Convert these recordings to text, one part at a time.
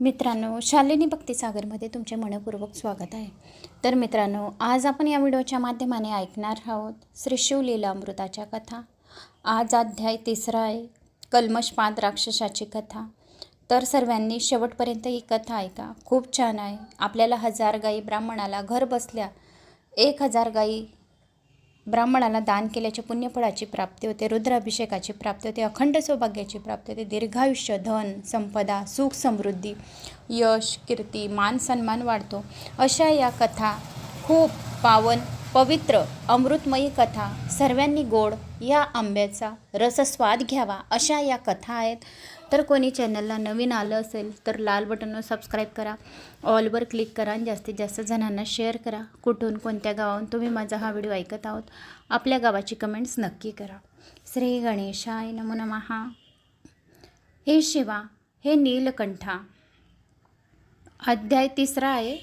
मित्रांनो शालिनी भक्तिसागरमध्ये तुमचे मनपूर्वक स्वागत आहे. तर मित्रांनो आज आपण या व्हिडिओच्या माध्यमाने ऐकणार आहोत श्री शिवलीला अमृताच्या कथा आज अध्याय तिसरा आहे कल्मशपाद राक्षसाची कथा. तर सर्वांनी शेवटपर्यंत ही कथा ऐका. खूप छान आहे. आपल्याला हजार गाई ब्राह्मणाला घर बसल्या एक हजार गाई ब्राह्मणाला दान केल्याच्या पुण्यफळाची प्राप्ती होते रुद्राभिषेकाची प्राप्ती होते अखंड सौभाग्याची प्राप्ती होते दीर्घायुष्य धन संपदा सुख समृद्धी यश कीर्ती मान सन्मान वाढतो. अशा या कथा खूप पावन पवित्र अमृतमयी कथा सर्वांनी गोड या आंब्याचा रसस्वाद घ्यावा अशा या कथा आहेत. तर कोणी चॅनलला नवीन आलं असेल तर लाल बटनवर सबस्क्राईब करा ऑलवर क्लिक करा आणि जास्तीत जास्त जणांना शेअर करा. कुठून कोणत्या गावाहून तुम्ही माझा हा व्हिडिओ ऐकत आहोत आपल्या गावाची कमेंट्स नक्की करा. श्री गणेशाय नमो नमहा हे शिवा हे नीलकंठा. अध्याय तिसरा आहे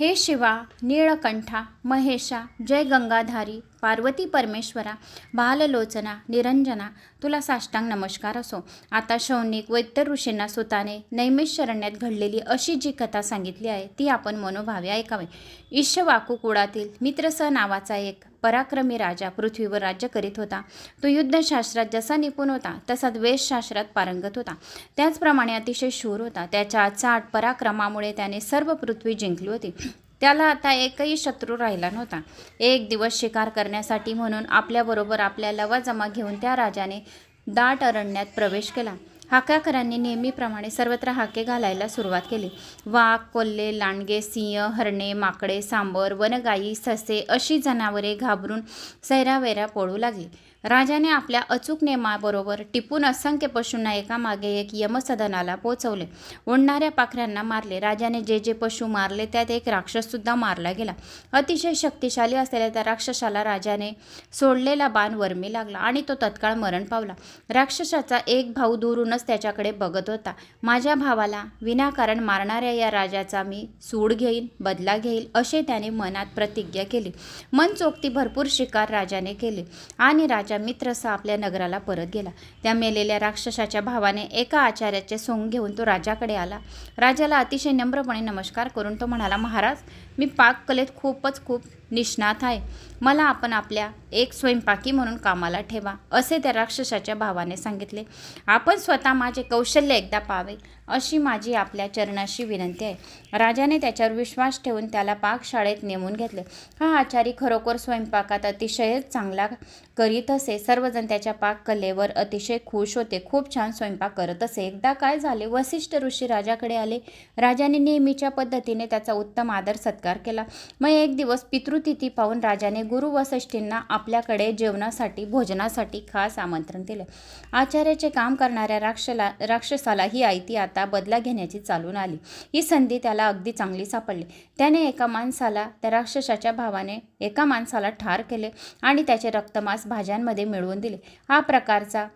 हे शिवा नीळकंठा महेशा जय गंगाधारी पार्वती परमेश्वरा बाललोचना निरंजना तुला साष्टांग नमस्कार असो. आता शौनिक वैद्य ऋषींना सुताने नैमिषरण्यात घडलेली अशी जी कथा सांगितली आहे ती आपण मनोभावे ऐकावे. ईशवाकू कुळातील मित्रस नावाचा एक पराक्रमी राजा पृथ्वीवर राज्य करीत होता. तो युद्धशास्त्रात जसा निपुण होता तसाच वेशशास्त्रात पारंगत होता. त्याचप्रमाणे अतिशय शूर होता. त्याच्या चाट पराक्रमामुळे त्याने सर्व पृथ्वी जिंकली होती. त्याला आता एकही शत्रू राहिला नव्हता. एक दिवस शिकार करण्यासाठी म्हणून आपल्याबरोबर आपल्या लवाजमा घेऊन त्या राजाने दाट अरण्यात प्रवेश केला. हाकाकरांनी नेहमीप्रमाणे सर्वत्र हाके घालायला सुरुवात केली. वाघ कोल्हे लांडगे सिंह हरणे माकडे सांबर वनगाई ससे अशी जनावरे घाबरून सैरावैरा पळू लागली. राजाने आपल्या अचूक नेमाबरोबर टिपून असंख्य पशूंना एकामागे एक यमसदनाला पोचवले ओढणाऱ्या पाखऱ्यांना मारले. राजाने जे जे पशु मारले त्यात एक राक्षससुद्धा मारला गेला. अतिशय शक्तिशाली असलेल्या त्या राक्षसाला राजाने सोडलेला बाण वर्मी लागला आणि तो तत्काळ मरण पावला. राक्षसाचा एक भाऊ दूरूनच त्याच्याकडे बघत होता. माझ्या भावाला विनाकारण मारणाऱ्या या राजाचा मी सूड घेईन बदला घेईल असे त्याने मनात प्रतिज्ञा केली. मन चोक्ती भरपूर शिकार राजाने केले आणि राजा मित्रसा आपल्या नगराला परत गेला. त्या मेलेल्या राक्षसाच्या भावाने एका आचार्याचे सोंग घेऊन तो राजाकडे आला. राजाला अतिशय नम्रपणे नमस्कार करून तो म्हणाला महाराज मी पाककलेत खूपच खूप निष्णात आहे. मला आपण आपल्या एक स्वयंपाकी म्हणून कामाला ठेवा असे त्या राक्षसाच्या भावाने सांगितले. आपण स्वतः माझे कौशल्य एकदा पावे अशी माझी आपल्या चरणाशी विनंती आहे. राजाने त्याच्यावर विश्वास ठेवून त्याला पाकशाळेत नेमून घेतले. हा आचारी खरोखर स्वयंपाकात अतिशयच चांगला करीत असे. सर्वजण त्याच्या पाककलेवर अतिशय खुश होते. खूप छान स्वयंपाक करत असे. एकदा काय झाले? वसिष्ठ ऋषी राजाकडे आले. राजाने नेहमीच्या पद्धतीने त्याचा उत्तम आदर सत्कार केला. मग एक दिवस पितृतिथी पाहून राजाने गुरु वसिष्ठींना आपल्याकडे जेवणासाठी भोजनासाठी खास आमंत्रण दिले. आचार्याचे काम करणाऱ्या राक्षला राक्षसाला ही आयती आता बदला घेण्याची चालून आली. ही संधी त्याला अगदी चांगली सापडली. त्याने एका माणसाला त्या राक्षसाच्या भावाने एका माणसाला ठार केले आणि त्याचे रक्तमास भाज्यांमध्ये मिळवून दिले. हा प्रकारचा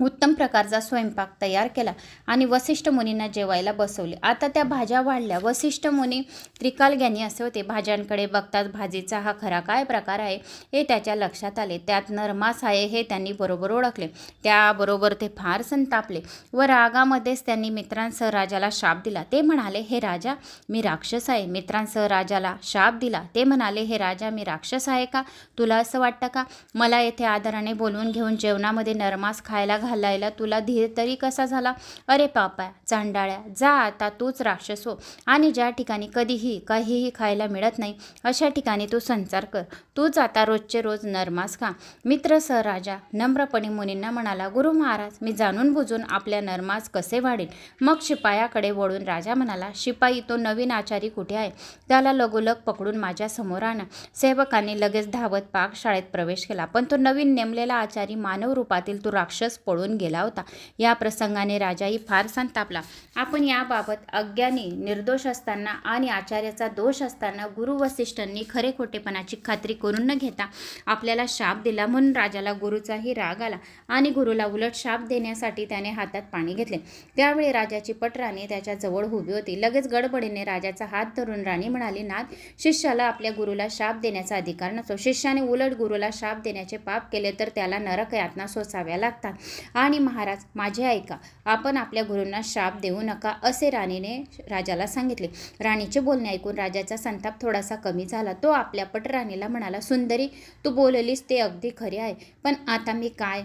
उत्तम प्रकारचा स्वयंपाक तयार केला आणि वसिष्ठ मुनींना जेवायला बसवले. आता त्या भाज्या वाढल्या. वसिष्ठ मुनी त्रिकालज्ञानी असे होते. भाज्यांकडे बघताच भाजीचा हा खरा काय प्रकार आहे हे त्याच्या लक्षात आले. त्यात नरमास आहे हे त्यांनी बरोबर ओळखले. त्याबरोबर ते फार संतापले व रागामध्येच त्यांनी मित्रांसह राजाला शाप दिला. ते म्हणाले हे राजा मी राक्षस आहे. मित्रांसह राजाला शाप दिला. ते म्हणाले हे राजा मी राक्षस आहे का? तुला असं वाटतं का? मला येथे आदराने बोलवून घेऊन जेवणामध्ये नरमास खायला घालायला तुला धीर तरी कसा झाला? अरे पापा चांडाळ्या जा आता तूच राक्षस हो आणि ज्या ठिकाणी कधीही काहीही खायला मिळत नाही अशा ठिकाणी तू संचार कर. तूच आता रोजचे रोज नरमास खा. मित्र सह राजा नम्रपणे मुनींना म्हणाला गुरु महाराज मी जाणून बुजून आपल्या नरमास कसे वाढेल मग शिपायाकडे वळून राजा म्हणाला शिपाई तो नवीन आचारी कुठे आहे? त्याला लगोलग पकडून माझ्यासमोर आणा. सेवकांनी लगेच धावत पाक शाळेत प्रवेश केला पण तो नवीन नेमलेला आचारी मानव रूपातील तो राक्षस पळून गेला होता. या प्रसंगाने राजाही फार संतापला आपण याबाबत अज्ञानी निर्दोष असताना आणि आचार्याचा दोष असताना गुरु वसिष्ठांनी खरे खोटेपणाची खात्री करून न घेता आपल्याला शाप दिला म्हणून राजाला गुरुचाही राग आला आणि गुरुला उलट शाप देण्यासाठी त्याने हातात पाणी घेतले. त्यावेळी राजाची पटराणी त्याच्याजवळ उभी होती. लगेच गडबडीने राजाचा हात धरून राणी म्हणाली नाथ शिष्याला आपल्या गुरुला शाप देण्याचा अधिकार नसतो. शिष्याने उलट गुरुला शाप देण्याचे पाप केले तर त्याला नरक यातना सोसाव्या लागतात. आणि महाराज माझे ऐका आपण आपल्या गुरूंना श्राप देऊ नका असे राणीने राजाला सांगितले. राणीचे बोलणे ऐकून राजाचा संताप थोडासा कमी झाला. तो आपल्या पटराणीला म्हणाला सुंदरी तू बोललीस ते अगदी खरे आहे. पण आता मी काय?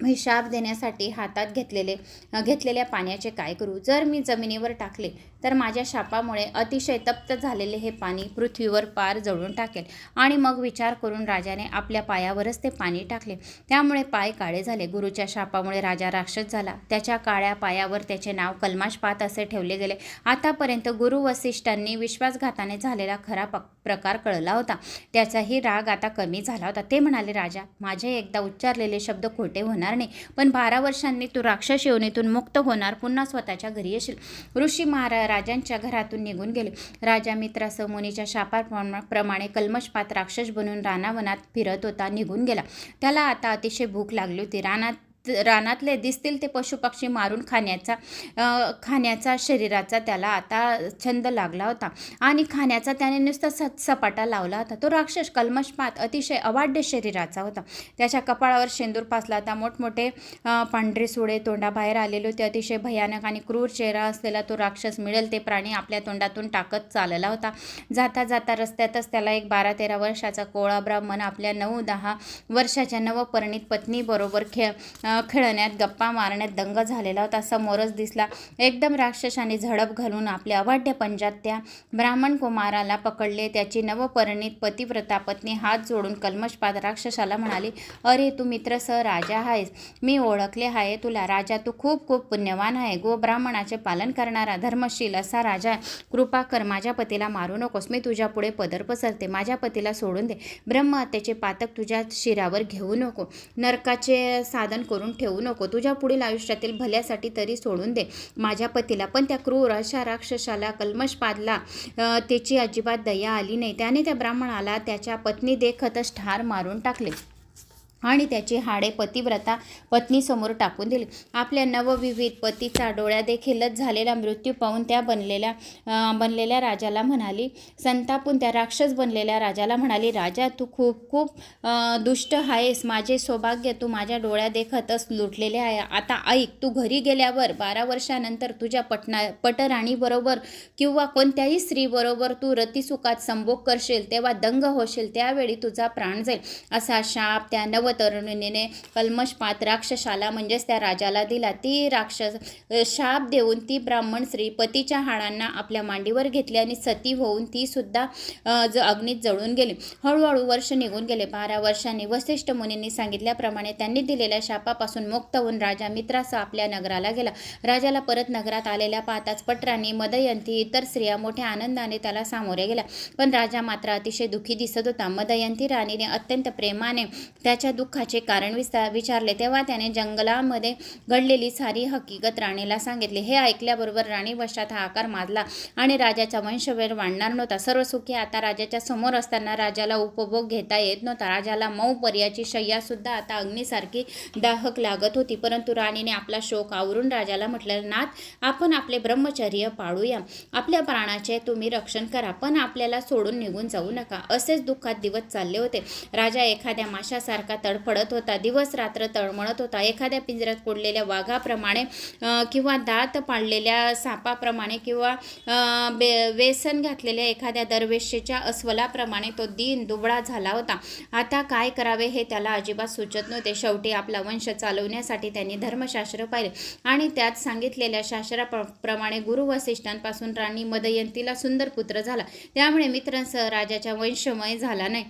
मी शाप देण्यासाठी हातात घेतलेले घेतलेल्या पाण्याचे काय करू? जर मी जमिनीवर टाकले तर माझ्या शापामुळे अतिशय तप्त झालेले हे पाणी पृथ्वीवर पार जळून टाकेल. आणि मग विचार करून राजाने आपल्या पायावरच ते पाणी टाकले. त्यामुळे पाय काळे झाले. गुरुच्या शापामुळे राजा राक्षस झाला. त्याच्या काळ्या पायावर त्याचे नाव कलमाशपात असे ठेवले गेले. आतापर्यंत गुरु वसिष्ठांनी विश्वासघाताने झालेला खरा प प्रकार कळला होता. त्याचाही राग आता कमी झाला होता. ते म्हणाले राजा माझे एकदा उच्चारलेले शब्द खोटे होणार नाही. पण बारा वर्षांनी तू राक्षस योनीतून मुक्त होणार. पुन्हा स्वतःच्या घरी येशील. ऋषी महाराज राजांच्या घरातून निघून गेले. राजा मित्रासह मुनीच्या शापाप्रमाणे कलमशपात राक्षस बनून रानावनात फिरत होता निघून गेला. त्याला आता अतिशय भूक लागली होती. रानात रानातले दिसतील ते पशुपक्षी मारून खाण्याचा खाण्याचा शरीराचा त्याला आता छंद लागला होता. आणि खाण्याचा त्याने नुसता स सपाटा लावला होता. तो राक्षस कलमशपात अतिशय अवाढ्य शरीराचा होता. त्याच्या कपाळावर शेंदूर पासला होता. मोठमोठे पांढरे सुळे तोंडाबाहेर आलेले होते. अतिशय भयानक आणि क्रूर चेहरा असलेला तो राक्षस मिळेल ते प्राणी आपल्या तोंडातून टाकत चालला होता. जाता जाता रस्त्यातच त्याला एक बारा तेरा वर्षाचा कोळा ब्राह्मण आपल्या नऊ दहा वर्षाच्या नवपर्णित पत्नीबरोबर खेळ खेळण्यात गप्पा मारण्यात दंग झालेला होता. समोरच दिसला एकदम राक्षसाने झडप घालून आपल्या अवाढ्य पंजात त्या ब्राह्मण कुमाराला पकडले. त्याची नवपरिणित पतिव्रता पत्नी हात जोडून कल्मशपात राक्षसाला म्हणाली अरे तू मित्रसह राजा आहेस. मी ओळखले आहे तुला. राजा तू खूप खूप पुण्यवान आहे. गो ब्राह्मणाचे पालन करणारा धर्मशील असा राजा आहे. कृपा कर माझ्या पतीला मारू नकोस. मी तुझ्या पुढे पदर पसरते. माझ्या पतीला सोडून दे. ब्रह्महत्येचे पातक तुझ्या शिरावर घेऊ नको. नरकाचे साधन करून ठेवू नको. तुझ्या पुढील आयुष्यातील भल्यासाठी तरी सोडून दे. माझ्या पतीला पण त्या क्रूर अशा राक्षसाला कल्मशपादला पादला त्याची अजिबात दया आली नाही. त्याने त्या ब्राह्मणाला त्याच्या पत्नी देखतच ठार मारून टाकले. आणि त्याची हाडे पतिव्रता पत्नीसमोर टाकून दिली. आपल्या नवविविध पतीचा डोळ्यादेखीलच झालेला मृत्यू पाहून त्या बनलेल्या बनलेल्या राजाला म्हणाली संतापून त्या राक्षस बनलेल्या राजाला म्हणाली राजा तू खूप खूप दुष्ट आहेस. माझे सौभाग्य तू माझ्या डोळ्या देखतच लुटलेले आहे. आता ऐक तू घरी गेल्यावर बारा वर्षानंतर तुझ्या पटना पटराणीबरोबर किंवा कोणत्याही स्त्रीबरोबर तू रतिसुखात संभोग करशील तेव्हा दंग होशील त्यावेळी तुझा प्राण जाईल. असा शाप त्या नव नवतरुणीने कल्मशपात राक्षसाला म्हणजेच त्या राजाला दिला. ती राक्षस शाप देऊन ती ब्राह्मण स्त्री पतीच्या हाडांना आपल्या मांडीवर घेतली आणि सती होऊन ती सुद्धा ज अग्नीत जळून गेली. हळूहळू वर्ष निघून गेले. बारा वर्षांनी वसिष्ठ मुनींनी सांगितल्याप्रमाणे त्यांनी दिलेल्या शापापासून मुक्त होऊन राजा मित्रासह आपल्या नगराला गेला. राजाला परत नगरात आलेल्या पाहताच पटराणी मदयंती इतर स्त्रिया मोठ्या आनंदाने त्याला सामोरे गेल्या. पण राजा मात्र अतिशय दुःखी दिसत होता. मदयंती राणीने अत्यंत प्रेमाने त्याच्या दुःखाचे कारण विस्ता विचारले तेव्हा त्याने जंगलामध्ये घडलेली सारी हकीकत राणीला सांगितली. हे ऐकल्याबरोबर राणी वशात हाकार माजला आणि राजाचा वंशवेर वाढणार नव्हता. सर्व सुखी आता राजाच्या समोर असताना राजाला उपभोग घेता येत नव्हता. राजाला मऊ पर्याची शय्या सुद्धा आता अग्नीसारखी दाहक लागत होती. परंतु राणीने आपला शोक आवरून राजाला म्हटलं नाथ आपण आपले ब्रह्मचर्य पाळूया. आपल्या प्राणाचे तुम्ही रक्षण करा पण आपल्याला सोडून निघून जाऊ नका. असेच दुःखात दिवस चालले होते. राजा एखाद्या माशासारखा तडफडत होता. दिवस रात्र तळमळत होता. एखाद्या पिंजऱ्यात कोडलेल्या वाघाप्रमाणे किंवा दात पाडलेल्या सापाप्रमाणे किंवा बे वेसन घातलेल्या एखाद्या दरवेशीच्या अस्वलाप्रमाणे तो दिन दुबळा झाला होता. आता काय करावे हे त्याला अजिबात सुचत नव्हते. शेवटी आपला वंश चालवण्यासाठी त्यांनी धर्मशास्त्र पाहिले आणि त्यात सांगितलेल्या शास्त्राप्रमाणे गुरु वसिष्ठांपासून राणी मदयंतीला सुंदर पुत्र झाला. त्यामुळे मित्रांसह राजाचा वंशमय झाला नाही.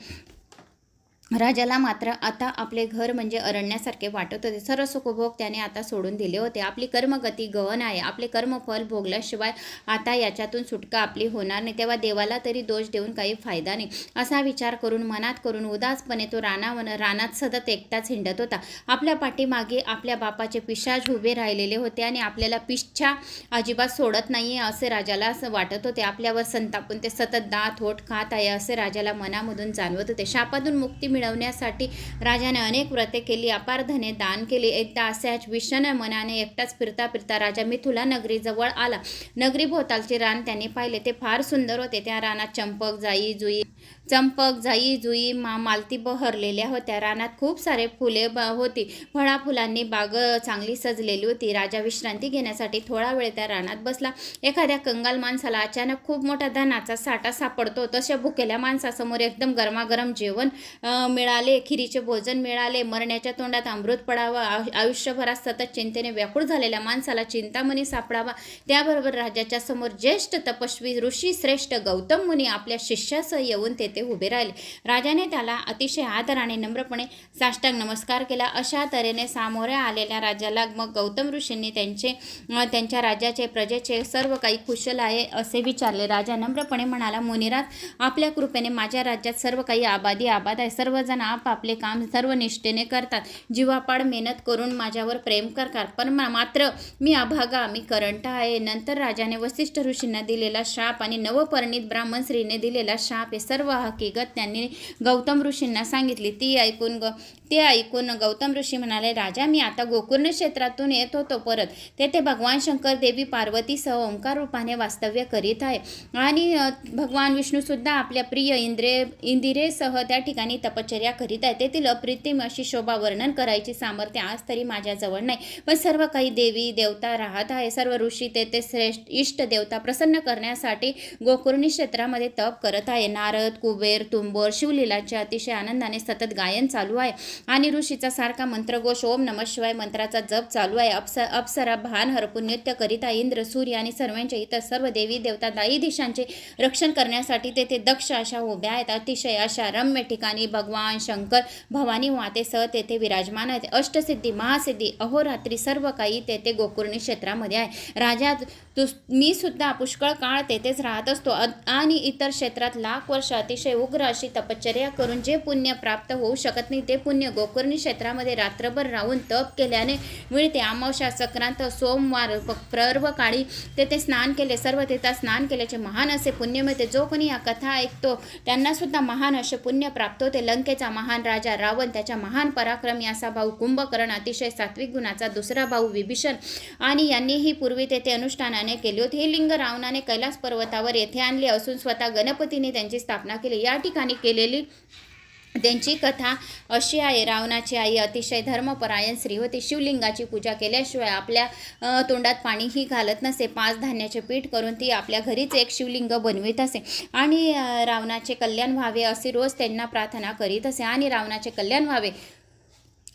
राजाला मात्र आता आपले घर म्हणजे अरण्यासारखे वाटत होते. सर्व सुखभोग त्याने आता सोडून दिले होते. आपली कर्मगती गहन आहे. आपले कर्मफल भोगल्याशिवाय आता याच्यातून सुटका आपली होणार नाही. तेव्हा देवाला तरी दोष देऊन काही फायदा नाही. असा विचार करून मनात करून उदासपणे तो रानावन रानात सतत एकटाच हिंडत होता. आपल्या पाठीमागे आपल्या बापाचे पिशाच उभे राहिलेले होते आणि आपल्याला पिच्छा अजिबात सोडत नाही आहे असे राजाला असं वाटत होते. आपल्यावर संतापून ते सतत दात होट खात आहे असे राजाला मनामधून जाणवत होते. शापातून मुक्ती मिळवण्यासाठी राजाने अनेक व्रते केली अपार धने दान केली. एकदा अशाच विषण मनाने एकटाच फिरता फिरता राजा मिथुला नगरी जवळ आला. नगरी भोवतालचे रान त्यांनी पाहिले. ते फार सुंदर होते. त्या रानात चंपक जाई जुई चंपक जाई जुई मा मालती बहरलेल्या होत्या. रानात खूप सारे फुले ब होती. फळा फुलांनी बाग चांगली सजलेली होती. राजा विश्रांती घेण्यासाठी थोडा वेळ त्या रानात बसला. एखाद्या कंगाल माणसाला अचानक खूप मोठा धनाचा साठा सापडतो. तशा भुकेल्या माणसासमोर एकदम गरमागरम जेवण मिळाले. खिरीचे भोजन मिळाले. मरण्याच्या तोंडात अमृत पडावा. आयु- आयुष्यभरात सतत चिंतेने व्याकुळ झालेल्या माणसाला चिंतामणी सापडावा. त्याबरोबर राजाच्या समोर ज्येष्ठ तपस्वी ऋषी श्रेष्ठ गौतम मुनी आपल्या शिष्यासह येऊन तेथे उभे राहिले. राजाने त्याला अतिशय आदराने नम्रपणे साष्टांग नमस्कार केला. अशा तऱ्हेने सामोरे आलेल्या राजाला मग गौतम ऋषींनी त्यांचे त्यांच्या राज्याचे प्रजेचे सर्व काही कुशल आहे असे विचारले. राजा नम्रपणे म्हणाला मुनिराज आपल्या कृपेने माझ्या राज्यात सर्व काही आबादी आबाद आहे. सर्वजण आपापले काम सर्व निष्ठेने करतात. जीवापाड मेहनत करून माझ्यावर प्रेम करतात. पण मात्र मी अभागा मी करंट आहे. नंतर राजाने वसिष्ठ ऋषींना दिलेला शाप आणि नवपरिणित ब्राह्मण स्त्रीने दिलेला शाप हे सर्व हकीकत त्यांनी गौतम ऋषींना सांगितली. ती ऐकून ग ते ऐकून गौतम ऋषी म्हणाले राजा मी आता गोकर्ण क्षेत्रातून येत होतो परत. तेथे भगवान शंकर देवी पार्वतीसह ओंकार रूपाने वास्तव्य करीत आहे. आणि भगवान विष्णूसुद्धा आपल्या प्रिय इंद्रे इंदिरेसह त्या ठिकाणी तपश्चर्या करीत आहे. तेथील अप्रितिम अशी शोभा वर्णन करायची सामर्थ्य आज तरी माझ्याजवळ नाही. पण सर्व काही देवी देवता राहत आहे. सर्व ऋषी तेथे श्रेष्ठ इष्ट देवता प्रसन्न करण्यासाठी गोकुर्णी क्षेत्रामध्ये तप करत आहे. नारद कुबेर तुंबोर शिवलीलाचे अतिशय आनंदाने सतत गायन चालू आहे. आणि ऋषीचा सारखा मंत्रघोष ओम नम शिवाय मंत्राचा जप चालू आहे. अप्स अप्सरा भान हरपून नृत्य करिता इंद्र सूर्य आणि सर्वांचे इतर सर्व देवी देवता दाई दिशांचे रक्षण करण्यासाठी तेथे दक्ष अशा उभ्या आहेत. अतिशय अशा रम्य ठिकाणी भगवान शंकर भवानी मातेसह तेथे विराजमान आहेत. अष्टसिद्धी महासिद्धी अहोरात्री सर्व काही तेथे गोकुर्णी क्षेत्रामध्ये आहे. राजा तू मी सुद्धा पुष्कळ काळ तेथेच राहत असतो. आणि इतर क्षेत्रात लाख वर्ष अतिशय उग्र अशी तपश्चर्या करून जे पुण्य प्राप्त होऊ शकत नाही ते पुण्य गोकर्णी क्षेत्रामध्ये रात्रभर राहून तप केल्याने मिळते. अमावस्या संक्रांत सोमवार प्रर्व काळी तेथे स्नान केले. सर्व तिथं स्नान केल्याचे महान असे पुण्य मिळते. जो कोणी या कथा ऐकतो त्यांना सुद्धा महान असे पुण्य प्राप्त होते. लंकेचा महान राजा रावण त्याच्या महान पराक्रमी असा भाऊ कुंभकर्ण अतिशय सात्विक गुणाचा दुसरा भाऊ विभीषण आणि यांनीही पूर्वी तेथे अनुष्ठान रावणाने केली होती. हे लिंग रावणाने कैलास पर्वतावर येथे आणले असून स्वतः गणपतीने त्यांची स्थापना केली. या ठिकाणी केलेली त्यांची कथा अशी आहे. रावणाची आई अतिशय धर्मपरायण स्त्री होती. शिवलिंगाची पूजा केल्याशिवाय आपल्या तोंडात पाणीही घालत नसे. पाच धान्याचे पीठ करून ती आपल्या घरीच एक शिवलिंग बनवित असे. आणि रावणाचे कल्याण व्हावे असे रोज त्यांना प्रार्थना करीत असे. आणि रावणाचे कल्याण व्हावे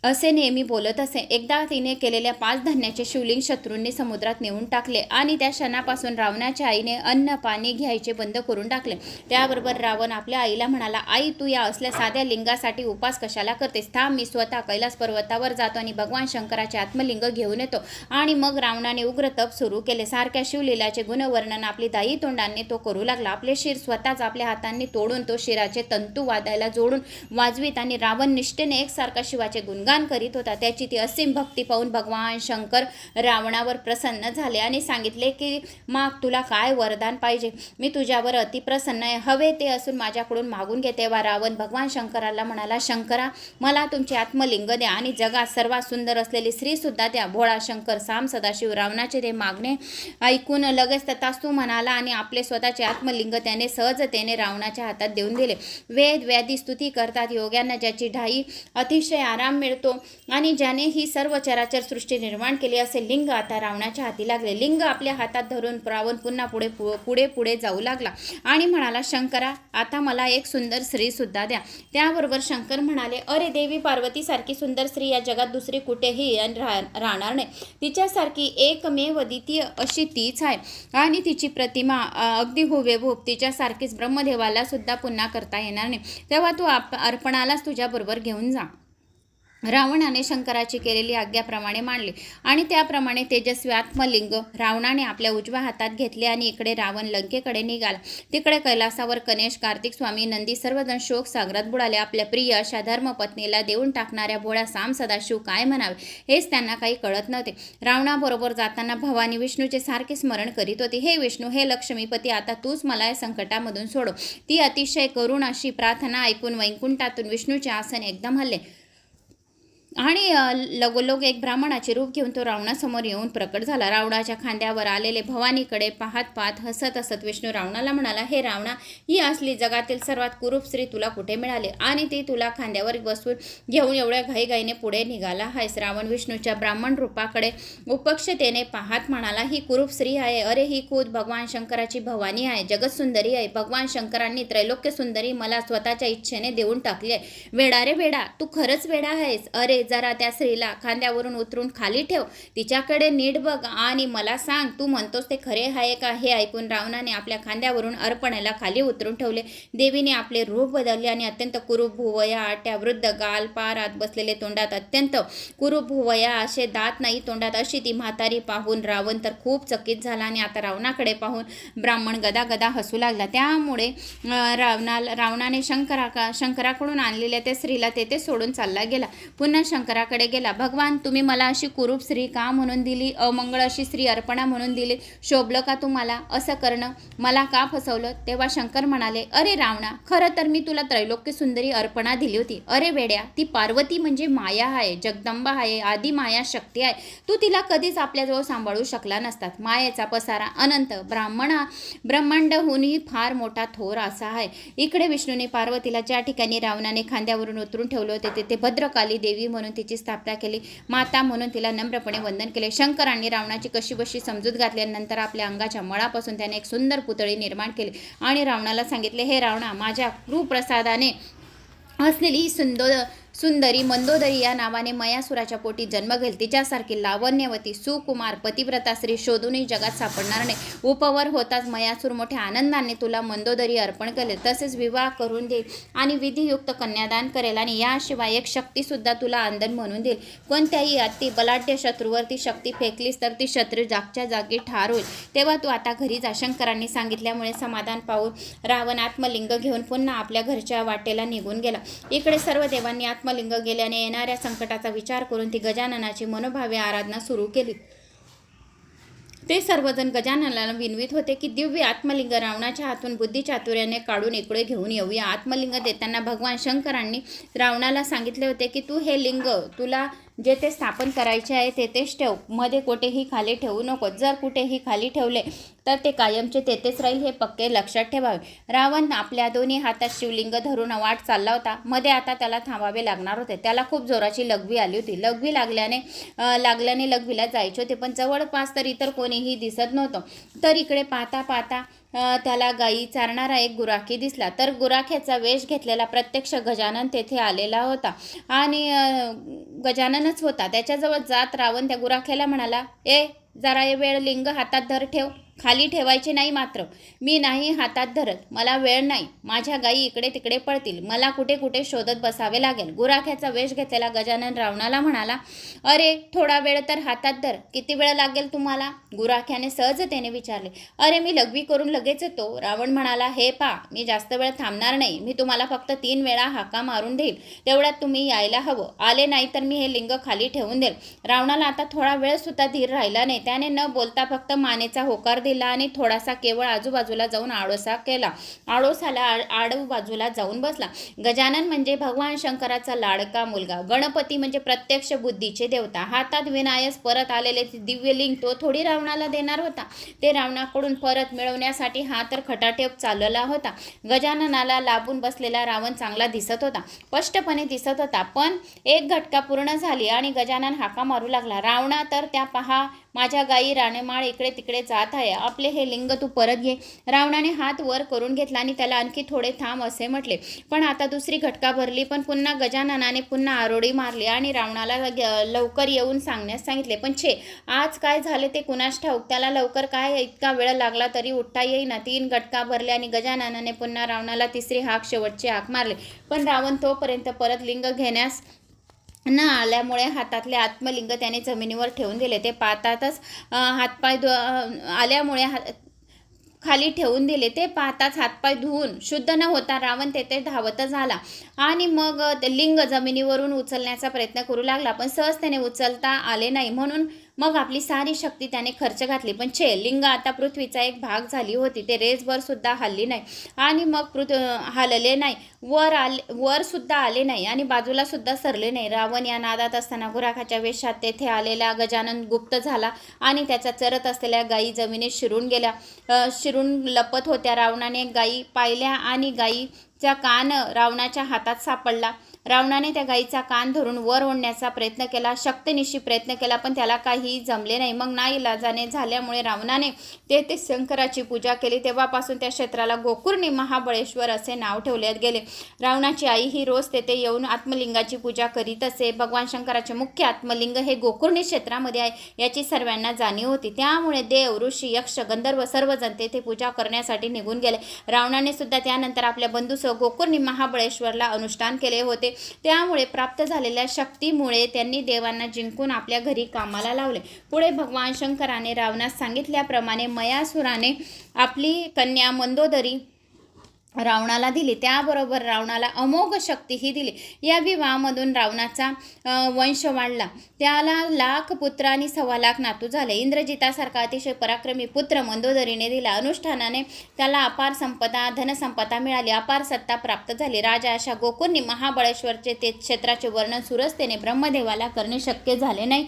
असे नेहमी बोलत असे. एकदा तिने केलेल्या पाच धान्याचे शिवलिंग शत्रूंनी समुद्रात नेऊन टाकले आणि त्या क्षणापासून रावणाच्या आईने अन्न पाणी घ्यायचे बंद करून टाकले. त्याबरोबर रावण आपल्या आईला म्हणाला आई तू या असल्या साध्या लिंगासाठी उपास कशाला करतेस? थांब मी स्वतः कैलास पर्वतावर जातो आणि भगवान शंकराचे आत्मलिंग घेऊन येतो. आणि मग रावणाने उग्र तप सुरू केले. सारख्या शिवलीलाचे गुणवर्णन आपली दाई तोंडांनी तो करू लागला. आपले शिर स्वतःच आपल्या हातांनी तोडून तो शिराचे तंतू वादायला जोडून वाजवीत आणि रावण निष्ठेने एकसारखा शिवाचे गुण गुणगान करीत होता. त्याची ती असीम भक्ती पाहून भगवान शंकर रावणावर प्रसन्न झाले आणि सांगितले की माग तुला काय वरदान पाहिजे? मी तुझ्यावर अतिप्रसन्न आहे. हवे ते असून माझ्याकडून मागून घे तेव्हा रावण भगवान शंकराला म्हणाला शंकरा मला तुमचे आत्मलिंग द्या आणि जगात सर्वात सुंदर असलेली स्त्रीसुद्धा द्या. भोळा शंकर साम सदाशिव रावणाचे ते मागणे ऐकून लगेच तू म्हणाला आणि आपले स्वतःचे आत्मलिंग त्याने सहजतेने रावणाच्या हातात देऊन दिले. वेद व्याधी स्तुती करतात योग्यांना ज्याची ढाई अतिशय आराम मिळतो आणि ज्याने ही सर्व चराचर सृष्टी निर्माण केली असे लिंग आता रावणाच्या हाती लागले. लिंग आपल्या हातात धरून रावण पुन्हा पुढे पुढे पुढे जाऊ लागला. आणि म्हणाला शंकरा आता मला एक सुंदर स्त्री सुद्धा द्या. त्याबरोबर शंकर म्हणाले अरे देवी पार्वतीसारखी सुंदर स्त्री या जगात दुसरी कुठेही राहणार नाही. तिच्यासारखी एकमेव द्वितीय अशी तीच आहे. आणि तिची प्रतिमा अगदी हुबेहूब तिच्यासारखीच ब्रह्मदेवाला सुद्धा पुन्हा करता येणार नाही. तेव्हा तू आप अर्पणालाच तुझ्याबरोबर घेऊन जा. रावणाने शंकराची केलेली आज्ञाप्रमाणे मांडली आणि त्याप्रमाणे तेजस्वी आत्मलिंग रावणाने आपल्या उजव्या हातात घेतले आणि इकडे रावण लंकेकडे निघाला. तिकडे कैलासावर कनेश कार्तिक स्वामी नंदी सर्वजण शोक सागरात बुडाले. आपल्या प्रिय अशा धर्मपत्नीला देऊन टाकणाऱ्या भोळ्या साम सदाशिव काय म्हणावे? हेच त्यांना काही कळत नव्हते. रावणाबरोबर जाताना भवानी विष्णूचे सारखे स्मरण करीत होते. हे विष्णू हे लक्ष्मीपती आता तूच मला या संकटामधून सोडव. ती अतिशय करुण अशी प्रार्थना ऐकून वैकुंठातून विष्णूचे आसन एकदम हल्ले. आणि लगोलोग लगोलग एक ब्राह्मणाचे रूप घेऊन तो रावणासमोर येऊन प्रकट झाला. रावणाच्या खांद्यावर आलेले भवानीकडे पाहत पाहत हसत हसत विष्णू रावणाला म्हणाला हे रावणा ही असली जगातील सर्वात कुरूप स्त्री तुला कुठे मिळाली? आणि ती तुला खांद्यावर बसून घेऊन एवढ्या घाईघाईने पुढे निघाला आहेस. रावण विष्णूच्या ब्राह्मण रूपाकडे उपक्षतेने पाहत म्हणाला ही कुरूप स्त्री आहे. अरे ही खुद भगवान शंकराची भवानी आहे. जगतसुंदरी आहे. भगवान शंकरांनी त्रैलोक्य सुंदरी मला स्वतःच्या इच्छेने देऊन टाकली आहे. वेडा रे वेडा तू खरंच वेडा आहेस. अरे जरा त्या स्त्रीला खांद्यावरून उतरून खाली ठेव. तिच्याकडे नीट बघ आणि मला सांग तू म्हणतोस ते खरे आहे का? हे ऐकून रावणाने आपल्या खांद्यावरून अर्पणाला खाली उतरून ठेवले. देवीने आपले रूप बदलले आणि अत्यंत कुरूप भुवया आट्या वृद्ध गाल पारात बसलेले तोंडात अत्यंत कुरूप भुवया असे दात नाही तोंडात अशी ती म्हातारी पाहून रावण तर खूप चकित झाला आणि आता रावणाकडे पाहून ब्राह्मण गदा गदा हसू लागला. त्यामुळे रावणाला रावणाने शंकरा शंकराकडून आणलेल्या त्या स्त्रीला तेथे सोडून चालला गेला. पुन्हा शंकराकडे गेला. भगवान तुम्ही मला अशी कुरूप स्त्री का म्हणून दिली? अमंगळ अशी स्त्री अर्पणा म्हणून दिली? शोभलं का तुम्हाला? असं करणं मला का फसवलं? तेव्हा शंकर म्हणाले अरे रावणा खरं तर मी तुला त्रैलोक्य सुंदरी अर्पणा दिली होती. अरे वेड्या ती पार्वती म्हणजे माया आहे जगदंबा आहे आदी माया शक्ती आहे. तू तिला कधीच आपल्याजवळ सांभाळू शकला नसतात. मायेचा पसारा अनंत ब्राह्मणा ब्रह्मांडहूनही फार मोठा थोर असा आहे. इकडे विष्णूने पार्वतीला ज्या ठिकाणी रावणाने खांद्यावरून उतरून ठेवलं होते तेथे भद्रकाली देवी म्हणून तिची स्थापना केली. माता म्हणून तिला नम्रपणे वंदन केले. शंकरांनी रावणाची कशी बशी समजूत घातल्यानंतर आपल्या अंगाच्या मळापासून त्याने एक सुंदर पुतळी निर्माण केली आणि रावणाला सांगितले हे रावणा माझ्या कृप्रसादाने असलेली ही सुंदर सुंदरी मंदोदरी या नावाने मयासुराच्या पोटी जन्म घेईल. तिच्यासारखी लावण्यवती सुकुमार पतिव्रता स्त्री शोधूनही जगात सापडणार नाही. उपवर होताच मयासूर मोठ्या आनंदाने तुला मंदोदरी अर्पण करेल तसेच विवाह करून देईल आणि विधियुक्त कन्यादान करेल आणि याशिवाय एक शक्तीसुद्धा तुला आंदन म्हणून देईल. कोणत्याही अति बलाढ्य शत्रूवर ती शक्ती फेकलीस तर ती शत्रू जागच्या जागी ठार होईल. तेव्हा तू आता घरी जा. शंकरांनी सांगितल्यामुळे समाधान पाहून रावण आत्मलिंग घेऊन पुन्हा आपल्या घरच्या वाटेला निघून गेला. इकडे सर्व देवांनी आत्मलिंग गेल्याने येणाऱ्या संकटाचा विचार करून ती गजाननाची मनोभावे आराधना सुरू केली. ते सर्वजण गजाननाला विनवित होते की दिव्य आत्मलिंग रावणाच्या हातून बुद्धिचातुर्याने काढून इकडे घेऊन येऊया. आत्मलिंग देताना भगवान शंकरांनी रावणाला सांगितले होते की तू हे लिंग तुला जेथे स्थापन करायचे आहे तेथेच ठेव. मध्ये कुठेही खाली ठेवू नको. जर कुठेही खाली ठेवले तर ते कायमचे तेथेच राहील हे पक्के लक्षात ठेवावे. रावण आपल्या दोन्ही हातात शिवलिंग धरून वाट चालला होता. मध्ये आता त्याला थांबावे लागणार होते. त्याला खूप जोराची लघवी आली होती. लघवी लागल्याने लागल्याने लघवीला जायचे होते. पण जवळपास तर इतर कोणीही दिसत नव्हतं. तर इकडे पाहता पाहता त्याला गायी चारणारा एक गुराखी दिसला. तर गुराख्याचा वेश घेतलेला प्रत्यक्ष गजानन तेथे आलेला होता. आणि गजाननच होता. त्याच्याजवळ जात रावण त्या गुराख्याला म्हणाला ए जरा वेळ लिंग हातात धर ठेव. खाली ठेवायचे नाही मात्र. मी नाही हातात धरत. मला वेळ नाही. माझ्या गायी इकडे तिकडे पळतील. मला कुठे कुठे शोधत बसावे लागेल. गुराख्याचा वेश घेतलेला गजानन रावणाला म्हणाला अरे थोडा वेळ तर हातात धर. किती वेळ लागेल तुम्हाला? गुराख्याने सहजतेने विचारले अरे मी लघवी करून लगेच येतो. रावण म्हणाला हे पा मी जास्त वेळ थांबणार नाही. मी तुम्हाला फक्त तीन वेळा हाका मारून देईल. तेवढ्यात तुम्ही यायला हवं. आले नाही तर मी हे लिंग खाली ठेवून देईल. रावणाला आता थोडा वेळ सुद्धा धीर राहिला नाही. त्याने न बोलता फक्त मानेचा होकार दिला आणि थोडासा केवळ आजूबाजूला जाऊन आडोसा केला. आडोसाला आड बाजूला जाऊन बसला. गजानन म्हणजे भगवान शंकराचा लाडका मुलगा. गणपती म्हणजे प्रत्यक्ष बुद्धीचे देवता. हातात विनायस परत आलेले दिव्यलिंग तो थोडी रावणाला देणार होता. ते रावणाकडून परत मिळवण्यासाठी हा तर खटाटेप चाललेला होता. गजाननाला लाभून बसलेला रावण चांगला दिसत होता. स्पष्टपणे दिसत होता. पण एक घटका पूर्ण झाली आणि गजानन हाका मारू लागला. रावणा तर त्या पहा माझ्या गायी राणेमाळ इकडे तिकडे जात आहे. आपले हे लिंग तू परत घे. रावणाने हात वर करून घेतला आणि त्याला आणखी थोडे थांब असे म्हटले. पण आता दुसरी घटका भरली पण पुन्हा गजाननाने पुन्हा आरोडी मारली आणि रावणाला लवकर येऊन सांगण्यास सांगितले. पण छे आज काय झाले ते कुणास ठाऊक? त्याला लवकर काय इतका वेळ लागला तरी उठता येईना. तीन घटका भरले आणि गजाननाने पुन्हा रावणाला तिसरी हाक शेवटची हाक मारली. पण रावण तोपर्यंत परत लिंग घेण्यास न आल्यामुळे हातातले आत्मलिंग त्याने जमिनीवर ठेवून दिले. ते पाहतातच हातपाय धु आल्यामुळे हा खाली ठेवून दिले. ते पाहताच हातपाय धुवून शुद्ध न होता रावण तेथे धावतच झाला. आणि मग ते लिंग जमिनीवरून उचलण्याचा प्रयत्न करू लागला. पण सहज त्याने उचलता आले नाही. म्हणून मग आपली सारी शक्ती त्याने खर्च घातली. पण छे लिंग आता पृथ्वीचा एक भाग झाली होती. ते रेसभर सुद्धा हल्ली नाही. आणि मग पृथ हलले नाही. वर आले वर सुद्धा आले नाही. आणि बाजूला सुद्धा सरले नाही. रावण या नादात असताना गुराखाच्या वेशात तेथे आलेला गजानन गुप्त झाला. आणि त्याच्या चरत असलेल्या गायी जमिनीत शिरून गेल्या. शिरून लपत होत्या. रावणाने गायी पाहिल्या आणि गायीचा कान रावणाच्या हातात सापडला. रावणाने त्या गाईचा कान धरून वर ओढण्याचा प्रयत्न केला. शक्तनिशी प्रयत्न केला पण त्याला काही जमले नाही. मग ना इलाजाने झाल्यामुळे रावणाने तेथे शंकराची पूजा केली. तेव्हापासून त्या क्षेत्राला गोकुर्णी महाबळेश्वर असे नाव ठेवले गेले. रावणाची आई ही रोज तेथे येऊन आत्मलिंगाची पूजा करीत असे. भगवान शंकराचे मुख्य आत्मलिंग हे गोकुर्णी क्षेत्रामध्ये आहे याची सर्वांना जाणीव होती. त्यामुळे देव ऋषी यक्ष गंधर्व सर्वजण तेथे पूजा करण्यासाठी निघून गेले. रावणाने सुद्धा त्यानंतर आपल्या बंधू गोकुर्णी महाबळेश्वरला अनुष्ठान केले होते. त्यामुळे प्राप्त झालेल्या शक्तीमुळे त्यांनी देवांना जिंकून आपल्या घरी कामाला लावले. पुढे भगवान शंकराने रावणास सांगितल्याप्रमाणे मयासुराने आपली कन्या मंदोदरी रावणाला दिली. त्याबरोबर रावणाला अमोघ शक्तीही दिली. या विवाहामधून रावणाचा वंश वाढला. त्याला लाख पुत्र आणि सव्वा लाख नातू झाले. इंद्रजितासारखा अतिशय पराक्रमी पुत्र मंदोदरीने दिला. अनुष्ठानाने त्याला अपार संपदा धनसंपदा मिळाली. अपार सत्ता प्राप्त झाली. राजा अशा गोकुर्णी महाबळेश्वरचे ते क्षेत्राचे वर्णन सुरसतेने ब्रह्मदेवाला करणे शक्य झाले नाही.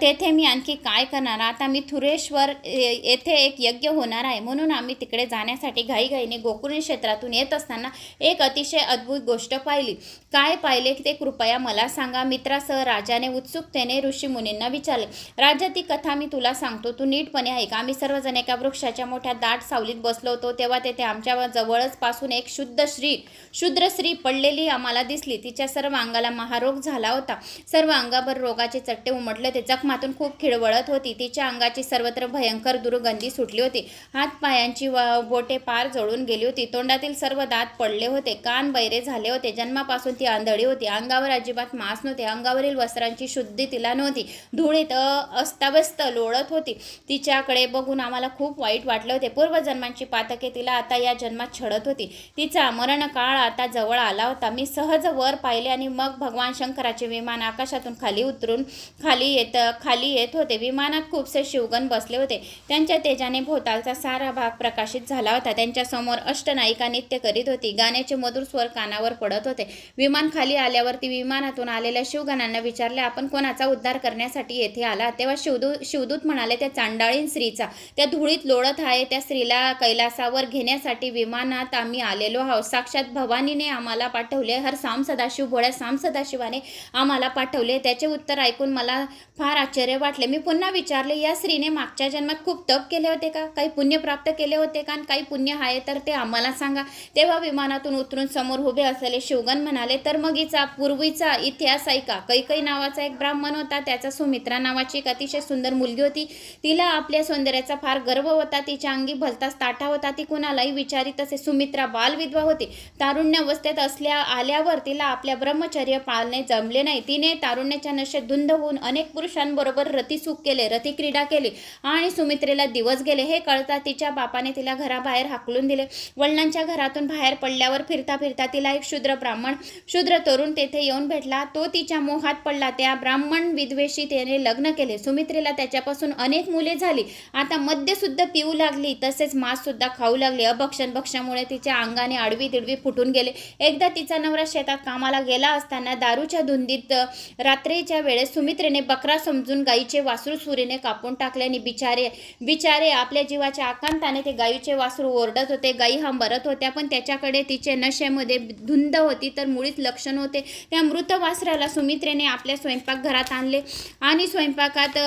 तेथे मी आणखी काय करणार? आता मी थुरेश्वर येथे एक यज्ञ होणार आहे. म्हणून आम्ही तिकडे जाण्यासाठी घाईघाईने गोकुर्णी क्षेत्रातून येत असताना एक अतिशय अद्भुत गोष्ट पाहिली. काय पाहिले ते कृपया मला सांगा. मित्रासह राजाने उत्सुकतेने ऋषी मुनींना विचारले. राजा ती कथा मी तुला सांगतो. तू नीटपणे ऐक. आम्ही सर्वजण एका वृक्षाच्या मोठ्या दाट सावलीत बसलो होतो. तेव्हा तेथे आमच्या जवळच पासून एक शुद्ध श्री शुद्र स्त्री पडलेली आम्हाला दिसली. तिच्या सर्व अंगाला महारोग झाला होता. सर्व अंगाभर रोगाचे चट्टे उमटले होते. जखमातून खूप खिळवळत होती. तिच्या अंगाची सर्वत्र भयंकर दुर्गंधी सुटली होती. हात पायांची व- बोटे पार जळून गेली होती. तोंडातील सर्व दात पडले होते कान बैरे झाले होते जन्मापासून ती आंधळी होती अंगावर अजिबात मांस नव्हते अंगावरील वस्त्रांची शुद्धी तिला नव्हती धुळीत अस्ताव्यस्त लोळत होती. तिच्याकडे बघून आम्हाला खूप वाईट वाटले होते. पूर्वजन्मांची पातके तिला आता या जन्मात छडत होती. तिचा मरण काळ आता जवळ आला होता. मी सहज वर पाहिले आणि मग भगवान शंकराचे विमान आकाशातून खाली उतरून खाली येत खाली येत होते. विमानात खूपसे शिवगण बसले होते. त्यांच्या तेजाने भोवतालचा सारा भाग प्रकाशित झाला होता. त्यांच्यासमोर अष्टनायिकाने नृत्य करीत होती. गाण्याचे मधुर स्वर कानावर पडत होते. विमान खाली आल्यावरती विमानातून आलेल्या शिवगणांना विचारले आपण कोणाचा उद्धार करण्यासाठी येथे आला तेव्हा शिवदू शिवदूत म्हणाले त्या चांडाळीन स्त्रीचा. त्या धुळीत लोळत आहे. त्या स्त्रीला कैलासावर घेण्यासाठी विमानात आम्ही आलेलो आहोत. साक्षात भवानीने आम्हाला पाठवले. हर साम सदाशिव भोळ्या साम सदाशिवाने आम्हाला पाठवले. त्याचे उत्तर ऐकून मला फार आश्चर्य वाटले. मी पुन्हा विचारले या स्त्रीने मागच्या जन्मात खूप तप केले होते का? काही पुण्य प्राप्त केले होते का? काही पुण्य आहे तर ते आम्हाला सांगा. तेव्हा विमानातून उतरून समोर उभे असलेले शिवगण म्हणाले तर मग हिचा पूर्वीचा इतिहास ऐका. कैकई नावाचा एक ब्राह्मण होता. त्याचा सुमित्रा नावाची एक अतिशय सुंदर मुलगी होती. तिला आपल्या सौंदर्याचा फार गर्व होता. तिच्या अंगी भलताच ताठा होता. ती कुणालाही विचारित असे सुमित्रा बालविधवा होती. तारुण्य अवस्थेत असल्या आल्यावर तिला आपल्या ब्रह्मचर्य पाळणे जमले नाही. तिने तारुण्याच्या नशेत धुंद होऊन अनेक पुरुषांबरोबर रतीसुख केले रतिक्रीडा केली आणि सुमित्रेला दिवस गेले. हे कळता तिच्या बापाने तिला घराबाहेर हाकलून दिले. वडिलांच्या घरातून बाहेर पडल्यावर फिरता फिरता तिला एक शूद्र ब्राह्मण शूद्र तरुण तेथे येऊन भेटला. तो तिच्या मोहात पडला. त्या ब्राह्मण विद्वेषी त्याने लग्न केले. सुमित्रेला त्याच्यापासून अनेक मुले झाली. आता मद्य सुद्धा पिऊ लागली. तसेच मांस सुद्धा खाऊ लागली. अभक्षण भक्षामुळे तिच्या अंगाने आडवी तिडवी फुटून गेले. एकदा तिचा नवरा शेतात कामाला गेला असताना दारूच्या धुंदीत रात्रीच्या वेळेस सुमित्रेने बकरा समजून गायीचे वासरू सुरीने कापून टाकल्याने बिचारे बिचारे आपल्या जीवाच्या आकांताने ते गायीचे वासरू ओरडत होते. गायी हंबरत होत्या. पण त्याच्याकडे तिचे नशेमध्ये धुंद होती तर मुळीच लक्षण होते त्या मृत वासराला सुमित्रेने आपल्या स्वयंपाकघरात आणले आणि स्वयंपाकात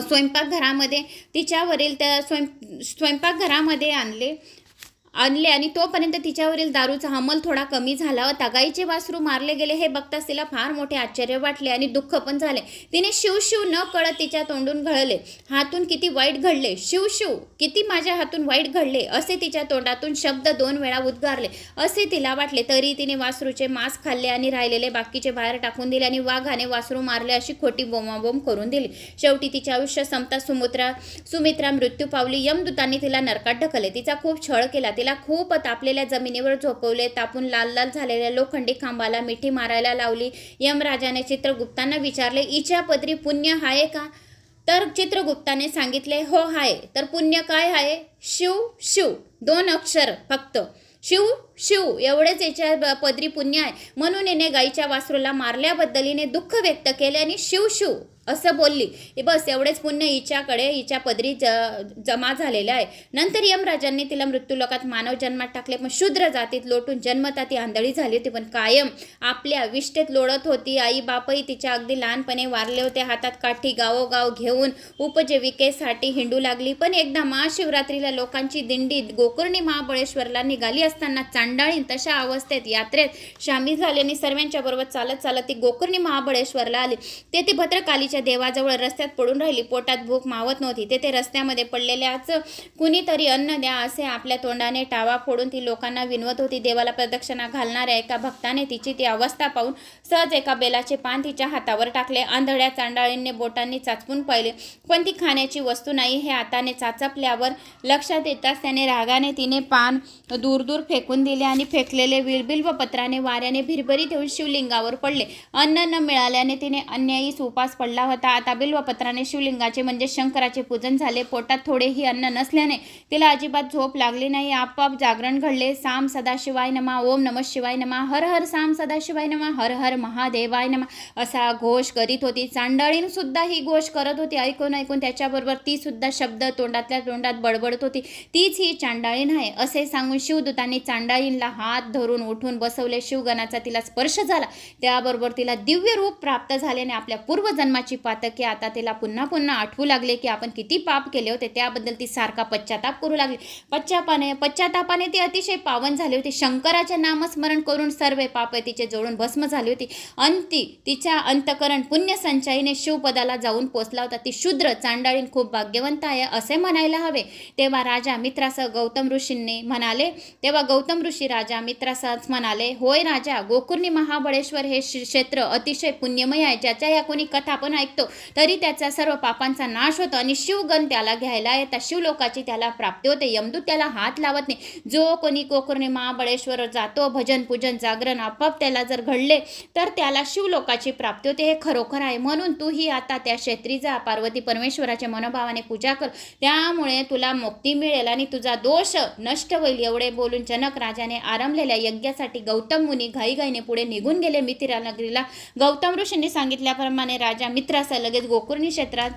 स्वयंपाकघरामध्ये तिच्यावरील त्या स्वयं स्वयंपाकघरामध्ये आणले. आणले आणि तोपर्यंत तिच्यावरील दारूचा अंमल थोडा कमी झाला. व तगाईचे वासरू मारले गेले हे बघताच तिला फार मोठे आश्चर्य वाटले आणि दुःख पण झाले. तिने शिव शिव न कळत तिच्या तोंडून घळले. हातून किती वाईट घडले. शिव शिव किती माझ्या हातून वाईट घडले असे तिच्या तोंडातून शब्द दोन वेळा उद्गारले. असे तिला वाटले तरी तिने वासरूचे मांस खाल्ले आणि राहिलेले बाकीचे बाहेर टाकून दिले आणि वाघाने वासरू मारले अशी खोटी बोमाबोम करून दिली. शेवटी तिचे आयुष्य संपता सुमित्रा सुमित्रा मृत्यू पावली यमदूतांनी तिला नरकात ढकलले. तिचा खूप छळ केला. तिला खूप तापलेल्या जमिनीवर झोपवले तापून लाल लाल झालेल्या लोखंडी खांबाला मिठी मारायला लावली. यमराजाने चित्रगुप्तांना विचारले इच्या पदरी पुण्य आहे का? तर चित्रगुप्ताने सांगितले हो हाय. तर पुण्य काय आहे शिव शिव. दोन अक्षर फक्त. शिव शिव. एवढेच याच्या पदरी पुण्य आहे. म्हणून हिने गाईच्या वासरूला मारल्याबद्दल हिने दुःख व्यक्त केले आणि शिव शिव. असं बोलली. बस एवढेच पुण्य हिच्याकडे हिच्या पदरी ज जमा झालेलं आहे. नंतर यमराजांनी तिला मृत्यूलोकात मानव जन्मात टाकले. पण शूद्र जातीत लोटून जन्मता ती आंधळी झाली होती. पण कायम आपल्या विष्ठेत लोळत होती. आई बापही तिच्या अगदी लहानपणे वारले होते. हातात काठी गावोगाव घेऊन उपजीविकेसाठी हिंडू लागली. पण एकदा महाशिवरात्रीला लोकांची दिंडी गोकुर्णी महाबळेश्वरला निघाली असताना चांडाळीन तशा अवस्थेत यात्रेत सामील झाल्याने आणि सर्वांच्या बरोबर चालत चालत ती गोकर्णी महाबळेश्वरला आली. तेथे भद्रकालीच्या देवाजवळ रस्त्यात पडून राहिली. पोटात भूक मावत नव्हती. तेथे रस्त्यामध्ये पडलेल्याच कुणीतरी अन्न द्या असे आपल्या तोंडाने टावा फोडून ती लोकांना विनवत होती. देवाला प्रदक्षिणा घालणाऱ्या एका भक्ताने तिची ती अवस्था पाहून सहज एका बेलाचे पान तिच्या हातावर टाकले. आंधळ्या चांडाळींनी बोटांनी चाचपून पाहिले. पण ती खाण्याची वस्तू नाही. हे हाताने चाचपल्यावर लक्षात येताच त्याने रागाने तिने पान दूर दूर फेकून दिले आणि फेकलेले विळबिल व पत्राने वाऱ्याने भिरभरीत येऊन शिवलिंगावर पडले. अन्न न मिळाल्याने तिने अन्यायीच उपास पडला होता. आता बिल्वपत्राने शिवलिंगाचे म्हणजे शंकराचे पूजन झाले. पोटात थोडेही अन्न नसल्याने तिला अजिबात झोप लागली नाही. आपाप जागरण घडले. साम सदाशिवाय नमा ओम नमः शिवाय नमा हर हर साम सदाशिवाय नमा हर हर महादेवाय नमा असा घोष करीत होती. चांडाळीन सुद्धा ही घोष करत होती. ऐकून ऐकून त्याच्याबरोबर ती सुद्धा शब्द तोंडातल्या तोंडात बडबडत होती. तीच ही चांडाळीन आहे असे सांगून शिवदूतांनी चांडाळींला हात धरून उठून बसवले. शिवगणाचा तिला स्पर्श झाला. त्याबरोबर तिला दिव्य रूप प्राप्त झाल्याने आपल्या पूर्वजन्माची पातके आता तिला पुन्हा पुन्हा आठवू लागले की आपण किती पाप केले होते. त्याबद्दल ती सारखा पश्चाताप करू लागली. पश्चापाने पश्चातापाने ती अतिशय पावन झाली होती. शंकराचे नामस्मरण करून सर्व पापे तिचे जोडून भस्म झाली होती. अंती तिच्या अंतकरण पुण्यसंचयीने शिवपदाला जाऊन पोचला होता. ती शूद्र चांडाळीन खूप भाग्यवंत आहे असे म्हणायला हवे. तेव्हा राजा मित्रासह गौतम ऋषींनी म्हणाले तेव्हा गौतम ऋषी राजा मित्रासह म्हणाले होय राजा गोकुर्णी महाबळेश्वर हे क्षेत्र अतिशय पुण्यमय आहे. ज्याच्या या कोणी कथा पण ऐकतो. तरी त्याचा सर्व पापांचा नाश होतो आणि शिवगण त्याला घ्यायला येतात शिवलोकाची त्याला प्राप्ती होते. यमदूत त्याला हात लावत नाही. जो कोणी गोकुर्णी महाबळेश्वर जातो भजन पूजन जागरण आपाप त्याला जर घडले तर त्याला शिवलोकाची प्राप्ती होते. हे खरोखर आहे. म्हणून तूही आता त्या क्षेत्री जा पार्वती परमेश्वराच्या मनोभावाने पूजा कर. त्यामुळे तुला मुक्ती मिळेल आणि तुझा दोष नष्ट होईल. एवढे बोलून जनक राजाने आरंभलेल्या यज्ञासाठी गौतम मुनी घाईघाईने पुढे निघून गेले. मिथिरा नगरीला गौतम ऋषींनी सांगितल्याप्रमाणे राजा मित्र मित्रासह लगेच गोकुर्णी क्षेत्रात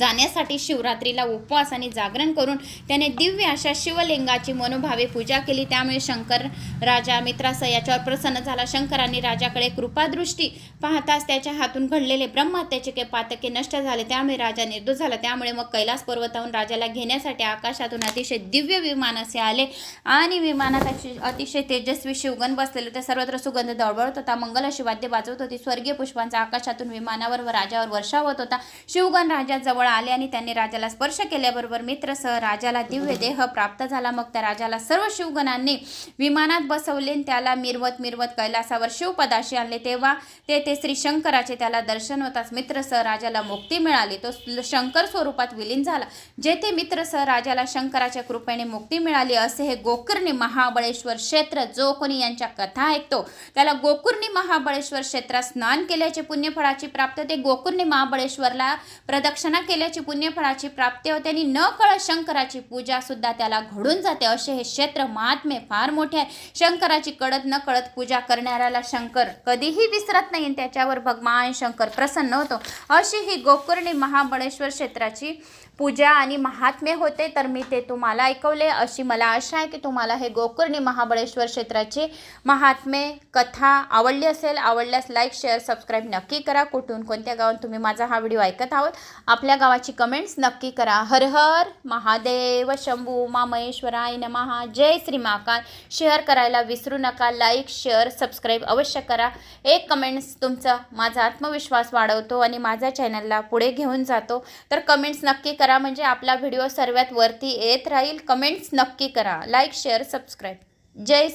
जाण्यासाठी शिवरात्रीला उपवास आणि जागरण करून त्याने दिव्य अशा शिवलिंगाची मनोभावे पूजा केली. त्यामुळे शंकर राजा मित्रासह याच्यावर प्रसन्न झाला. शंकरांनी राजाकडे कृपादृष्टी पाहताच त्याच्या हातून घडलेले ब्रह्महत्याचे के पातके नष्ट झाले. त्यामुळे राजा निर्दोष झाला. त्यामुळे मग कैलास पर्वताहून राजाला घेण्यासाठी आकाशातून अतिशय दिव्य विमान असे आले आणि विमानात अशी- अतिशय तेजस्वी शिवगण बसलेले होते. सर्वत्र सुगंध दळबळत होता. मंगल अशी वाद्य वाजवत होती. स्वर्गीय पुष्पांचा आकाशातून विमानावर व राजावर वर्षावत होत. होता शिवगण राजा जवळ आले आणि त्यांनी राजाला स्पर्श केल्याबरोबर मित्रसह राजाला दिव्य देह प्राप्त झाला. मग त्या राजाला सर्व शिवगणांनी विमानात बसवले आणि त्याला मिरवत मिरवत कैलासावर शिवपदाशी आणले. तेव्हा तेथे श्री शंकराचे त्याला दर्शन होताच मित्रसह राजाला मुक्ती मिळाली. तो शंकर स्वरूपात विलीन झाला. जेथे मित्रसह राजाला शंकराच्या कृपेने मुक्ती मिळाली असे हे गोकर्णी महाबळेश्वर क्षेत्र जो कोणी यांच्या कथा ऐकतो त्याला गोकुर्णी महाबळेश्वर क्षेत्रात स्नान केल्याचे पुण्यफळाची प्राप्त होते गोकुर्णी महाबळेश्वरला प्रदक्षिणा केल्याची पुण्यफळाची प्राप्ती होते आणि न कळत शंकराची पूजा सुद्धा त्याला घडून जाते. असे हे क्षेत्र महात्मे फार मोठे आहे. शंकराची कळत न कळत पूजा करणाऱ्याला शंकर कधीही विसरत नाही आणि त्याच्यावर भगवान शंकर प्रसन्न होतो. अशी ही गोकर्णी महाबळेश्वर क्षेत्राची पूजा आणि महात्म्य होते. तर मी ते तुम्हाला ऐकवले. अशी मला आशा आहे की तुम्हाला हे गोकर्णी महाबळेश्वर क्षेत्राचे महात्मे कथा आवडली असेल. आवडल्यास लाईक शेअर सबस्क्राईब नक्की करा. कुठून कोणत्या गावात तुम्ही माझा हा व्हिडिओ ऐकत आहोत? आपल्या आपल्या गावाची कमेंट्स नक्की करा. हर हर महादेव शंभू मामहेश्वराय नमहा जय श्री महाकाल. शेअर करायला विसरू नका. लाईक शेअर सबस्क्राईब अवश्य करा. एक कमेंट्स तुमचा माझा आत्मविश्वास वाढवतो आणि माझ्या चॅनलला पुढे घेऊन जातो. तर कमेंट्स नक्की करा. म्हणजे आपला व्हिडिओ सर्वात वरती येत राहील. कमेंट्स नक्की करा. लाईक शेअर सबस्क्राईब जय